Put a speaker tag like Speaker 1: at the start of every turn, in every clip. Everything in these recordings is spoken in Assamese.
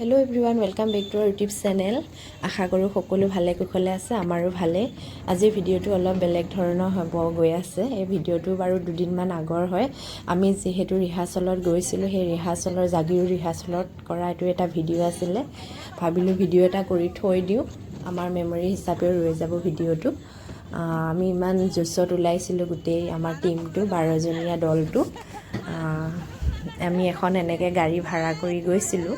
Speaker 1: Hello' everyone welcome back to our YouTube channel আশা কৰোঁ সকলো ভালে কুশলে আছে আমাৰো ভালেই আজিৰ ভিডিঅ'টো অলপ বেলেগ ধৰণৰ হ'ব গৈ আছে। এই ভিডিঅ'টো বাৰু দুদিনমান আগৰ হয়। আমি যিহেতু ৰিহাৰ্চলত গৈছিলোঁ সেই ৰিহাৰ্চলৰ জাগিৰো ৰিহাৰ্চলত কৰা এইটো এটা ভিডিঅ' আছিলে। ভাবিলোঁ ভিডিঅ' এটা কৰি থৈ দিওঁ। আমাৰ মেমৰি হিচাপেও ৰৈ যাব ভিডিঅ'টো। আমি ইমান জোচত ওলাইছিলোঁ গোটেই আমাৰ টীমটো বাৰজনীয়া দলটো। আমি এখন এনেকৈ গাড়ী ভাড়া কৰি গৈছিলোঁ।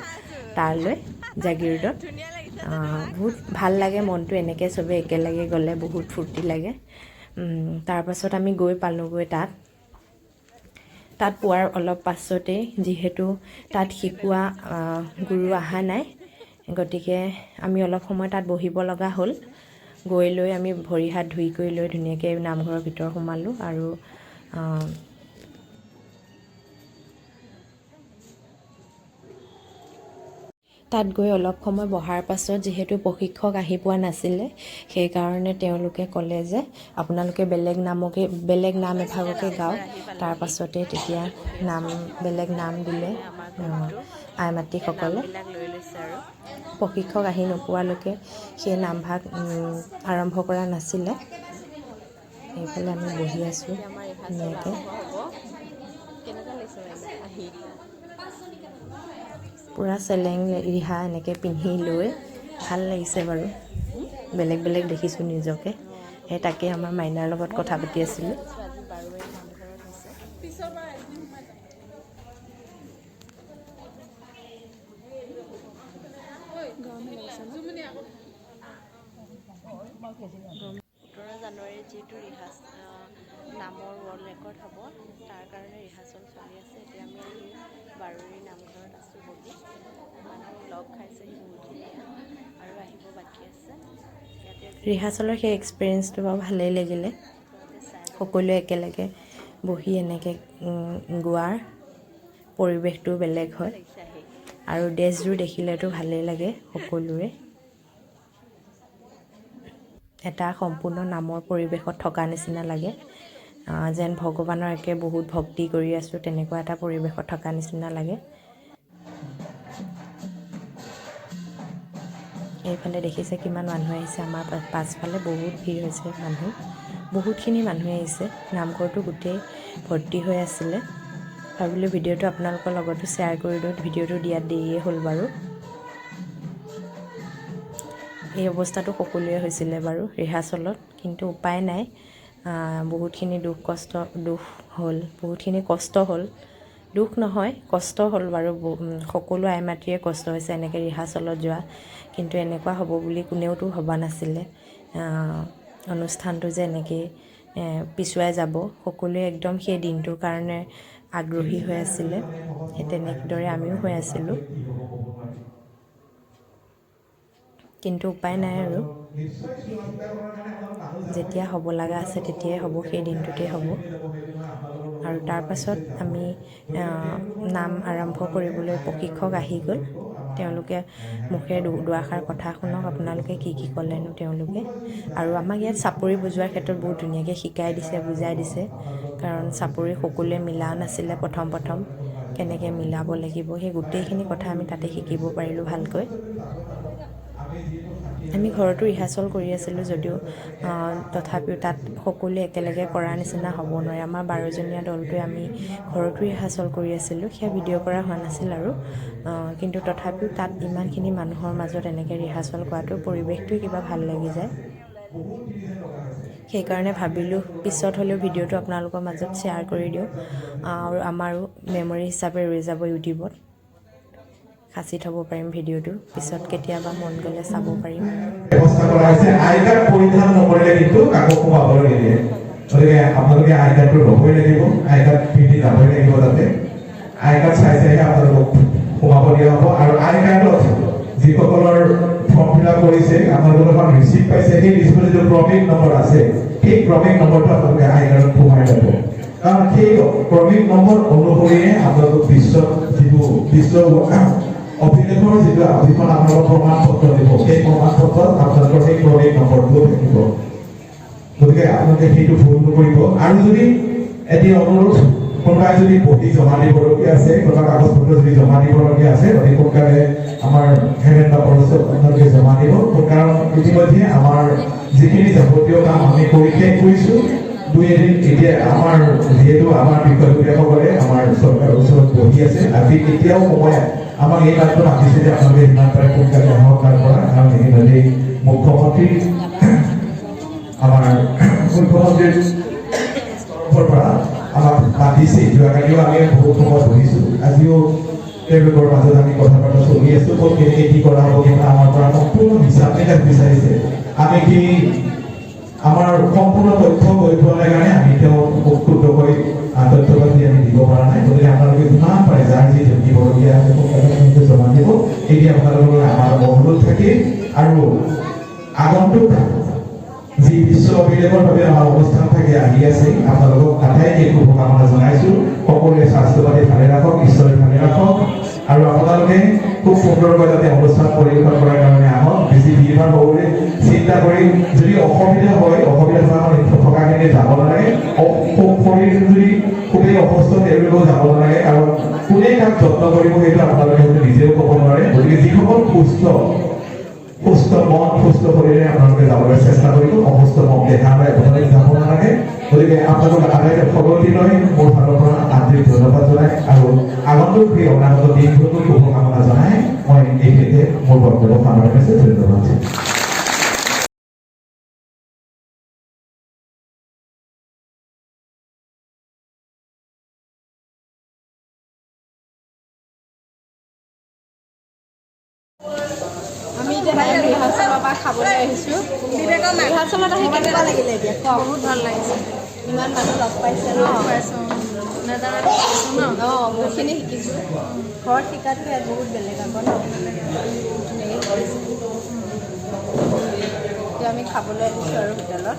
Speaker 1: তালৈ জাগিৰোডত। বহুত ভাল লাগে মনটো এনেকৈ চবে একেলগে গ'লে বহুত ফূৰ্তি লাগে। তাৰপাছত আমি গৈ পালোঁগৈ তাত। তাত পোৱাৰ অলপ পাছতেই যিহেতু তাত শিকোৱা গুৰু অহা নাই গতিকে আমি অলপ সময় তাত বহিব লগা হ'ল। গৈ লৈ আমি ভৰি হাত ধুই কৰি লৈ ধুনীয়াকৈ নামঘৰৰ ভিতৰ সোমালোঁ আৰু তাত গৈ অলপ সময় বহাৰ পাছত যিহেতু প্ৰশিক্ষক আহি পোৱা নাছিলে সেইকাৰণে তেওঁলোকে ক'লে যে আপোনালোকে বেলেগ নামকে বেলেগ নাম এভাগকে গাওক। তাৰ পাছতে তেতিয়া নাম বেলেগ নাম দিলে আই মাতৃসকলে প্ৰশিক্ষক আহি নোপোৱালৈকে সেই নামভাগ আৰম্ভ কৰা নাছিলে। এইফালে আমি বহি আছোঁ ধুনীয়াকৈ। পূৰা চেলেং ৰিহা এনেকৈ পিন্ধি লৈ ভাল লাগিছে বাৰু। বেলেগ বেলেগ দেখিছোঁ নিজকে। সেই তাকে আমাৰ মাইনাৰ লগত কথা পাতি আছিলোঁ।
Speaker 2: সোতৰ জানুৱাৰীত যিহেতু ৰিহাৰ্চ নামৰ ৱৰ্ল্ড ৰেকৰ্ড হ'ব তাৰ কাৰণে ৰিহাৰ্চল চলি আছে। এতিয়া আমি বাৰৰি নামঘৰত আছোঁ বহি মানুহ লগ খাইছেহি বহুতখিনিয়ে আৰু আহিব বাকী আছে ইয়াতে
Speaker 1: ৰিহাৰ্চলৰ সেই এক্সপিৰিয়েঞ্চটো বাৰু ভালেই লাগিলে। সকলোৱে একেলগে বহি এনেকৈ গোৱাৰ পৰিৱেশটো বেলেগ হয়। আৰু ড্ৰেছযোৰ দেখিলেতো ভালেই লাগে সকলোৰে। এটা সম্পূৰ্ণ নামৰ পৰিৱেশত থকা নিচিনা লাগে। যেন ভগৱানৰ একে বহুত ভক্তি কৰি আছোঁ তেনেকুৱা এটা পৰিৱেশত থকা নিচিনা লাগে। এইফালে দেখিছে কিমান মানুহ আহিছে। আমাৰ পাছফালে বহুত ভিৰ হৈছে মানুহ। বহুতখিনি মানুহে আহিছে। নামঘৰটো গোটেই ভৰ্তি হৈ আছিলে। ভাবিলোঁ ভিডিঅ'টো আপোনালোকৰ লগতো শ্বেয়াৰ কৰি দিওঁ। ভিডিঅ'টো দিয়াত দেৰিয়ে হ'ল বাৰু। এই অৱস্থাটো সকলোৱে হৈছিলে বাৰু ৰিহাৰ্চলত। কিন্তু উপায় নাই। বহুতখিনি দুখ কষ্ট দুখ হ'ল। বহুতখিনি কষ্ট হ'ল। দুখ নহয় কষ্ট হ'ল বাৰু সকলো আই মাতৃয়ে কষ্ট হৈছে এনেকৈ ৰিহাৰ্চলত যোৱা। কিন্তু এনেকুৱা হ'ব বুলি কোনেওতো ভবা নাছিলে। অনুষ্ঠানটো যে এনেকৈ পিছুৱাই যাব সকলোৱে একদম সেই দিনটোৰ কাৰণে আগ্ৰহী হৈ আছিলে। সেই তেনেদৰে আমিও হৈ আছিলোঁ। কিন্তু উপায় নাই আৰু। যেতিয়া হ'ব লগা আছে তেতিয়াই হ'ব সেই দিনটোতেই হ'ব। আৰু তাৰপাছত আমি আহ, নাম আৰম্ভ কৰিবলৈ প্ৰশিক্ষক আহি গ'ল। তেওঁলোকে মুখেৰে দুআষাৰ কথা শুনক আপোনালোকে কি কি ক'লেনো তেওঁলোকে। আৰু আমাক ইয়াত চাপৰি বজোৱাৰ ক্ষেত্ৰত বহুত ধুনীয়াকৈ শিকাই দিছে বুজাই দিছে। কাৰণ চাপৰি সকলোৱে মিলা নাছিলে প্ৰথম প্ৰথম। কেনেকৈ মিলাব লাগিব সেই গোটেইখিনি কথা আমি তাতে শিকিব পাৰিলোঁ ভালকৈ। আমি ঘৰতো ৰিহাৰ্চল কৰি আছিলোঁ যদিও তথাপিও তাত সকলোৱে একেলগে কৰাৰ নিচিনা হ'ব নোৱাৰে। আমাৰ বাৰজনীয়া দলটোৱে আমি ঘৰতো ৰিহাৰ্চল কৰি আছিলোঁ সেয়া ভিডিঅ' কৰা হোৱা নাছিল আৰু কিন্তু তথাপিও তাত ইমানখিনি মানুহৰ মাজত এনেকৈ ৰিহাৰ্চল কৰাটো পৰিৱেশটোৱে কিবা ভাল লাগি যায়। সেইকাৰণে ভাবিলোঁ পিছত হ'লেও ভিডিঅ'টো আপোনালোকৰ মাজত শ্বেয়াৰ কৰি দিওঁ আৰু আমাৰো মেমৰি হিচাপে ৰৈ যাব ইউটিউবত। সাঁচি থ'ব পাৰিম ভিডিঅ'টো। পিছত কেতিয়াবা মন গ'লে চাব পাৰিম।
Speaker 3: আই কাৰ্ড পৰিধান নকৰিলে কিন্তু কাকো সোমাবলৈ নিদিয়ে। গতিকে আপোনালোকে আই কাৰ্ডটো ল'বই লাগিব। আই কাৰ্ড পিন্ধি যাবই লাগিব তাতে। আই কাৰ্ড চাই চাইহে আপোনালোকক সোমাব দিয়া হ'ব। আৰু আই কাৰ্ডত যিসকলৰ ফৰ্ম ফিল আপ কৰিছে, আপোনালোকৰ এখন ৰিচিপ্ট পাইছে, সেই ৰিচিপ্টত যিটো ক্ৰমিক নম্বৰ আছে। সেই ক্ৰমিক নম্বৰটো আপোনালোকে আই কাৰ্ডত সোমাই ল'ব কাৰণ সেই ক্ৰমিক নম্বৰ অনুসৰিয়ে আপোনালোক বিশ্ব যিটো বিশ্ব অভিলেখৰ যিটো যিখন আপোনালোকৰ প্ৰমাণ পত্ৰ দিব। সেই প্ৰমাণ পত্ৰত আপোনালোকৰ সেই ক্ৰমিক নম্বৰটোও থাকিব গতিকে আপোনালোকে সেইটো ভুল নকৰিব। আৰু যদি এটি অনুৰোধ, কোনোবাই যদি বহি জমা দিবলগীয়া আছে, কোনোবা কাগজ পত্ৰ যদি জমা দিবলগীয়া আছে অতি সোনকালে আমাৰ হেমেন্দ্ৰ পৰস্ত আপোনালোকে জমা দিব। কাৰণ ইতিমধ্যে আমাৰ যিখিনি যাৱতীয় কাম আমি কৰি শেষ কৰিছোঁ, দুই এদিন এতিয়া আমাৰ যিহেতু আমাৰ বিষয়ববীয়াসকলে আমাৰ চৰকাৰৰ ওচৰত আছে আজি এতিয়াও সময় আমাক এই মাত্ৰ মাতিছে যে আপোনালোকে যিমান পাৰে সোনকালে আহক তাৰ পৰা কাৰণ ইতিমধ্যে মুখ্যমন্ত্ৰী, আমাৰ মুখ্যমন্ত্ৰীৰ পৰা আমাক মাতিছে। যোৱাকালিও আমি বহুত সময় বহিছোঁ। আজিও তেওঁলোকৰ মাজত আমি কথা বতৰা চলি আছোঁ, ক'ত কেনেকৈ কি কৰা হ'ব কিন্তু আমাৰ পৰা সম্পূৰ্ণ হিচাপ নিকাচ বিচাৰিছে। আমি কি আমাৰ সম্পূৰ্ণ তথ্য গৈ পোৱা নাই কাৰণে আমি তেওঁ শুদ্ধকৈ তথ্য পাতি আমি দিব পৰা নাই গতিকে আপোনালোকে যিমান পাৰে যাৰ যি দিবলগীয়া আছে সোনকালে আপোনালোকে জমা দিব এটি আপোনালোকৰ আমাৰ অনুৰোধ থাকিল আৰু আগন্তুক যি বিশ্ব অভিলেখৰ বাবে আমাৰ অনুষ্ঠান থাকে আহি আছে, আপোনালোকক আটাইকে শুভকামনা জনাইছোঁ। সকলোৱে স্বাস্থ্য ভালে ৰাখক, ঈশ্বৰে ভালে ৰাখক। আৰু আপোনালোকে খুব সুন্দৰকৈ যাতে অনুষ্ঠান পৰিৱেশন কৰাৰ কাৰণে আহক। বেছি ভিৰ ভাৰ হ'বলৈ চিন্তা কৰি যদি অসুবিধা হয়, অসুবিধা হোৱা থকাখিনি যাব নালাগে। শৰীৰ যদি খুবেই অসুস্থ তেওঁলোকেও যাব নালাগে, কাৰণ কোনে কাক যত্ন কৰিব সেইটো আপোনালোকে হয়তো নিজেও ক'ব নোৱাৰে, গতিকে যিসকল সুস্থ সুস্থ মন, সুস্থ শৰীৰে আপোনালোকে যাবলৈ চেষ্টা কৰিব অসুস্থ মন দেখা নাই আপোনালোকে যাব নালাগে। গতিকে আপোনালোক আটাইকে খবৰটি লৈ মোৰ ফালৰ পৰা আন্তৰিক ধন্যবাদ জনাই আৰু আগন্তুক সেই অনাগত দিনটোতো শুভকামনা জনাই মই এইখিনিতে মোৰ বক্তব্য সামৰিছোঁ ধন্যবাদ।
Speaker 2: আমি এতিয়া ৰিহাৰ্চলৰ পৰা খাবলৈ আহিছোঁ। ৰিহাৰ্চলত আহি কেনেকুৱা লাগিলে এতিয়া? বহুত ভাল লাগিছে। ইমান মানুহ লগ পাইছে ন? অঁ বহুতখিনি শিকিছোঁ। ঘৰত ইয়াত বহুত বেলেগ আকৌ ন? ধুনীয়াকৈ শিকিছোঁ এতিয়া আমি খাবলৈ আহিছোঁ আৰু হোটেলত।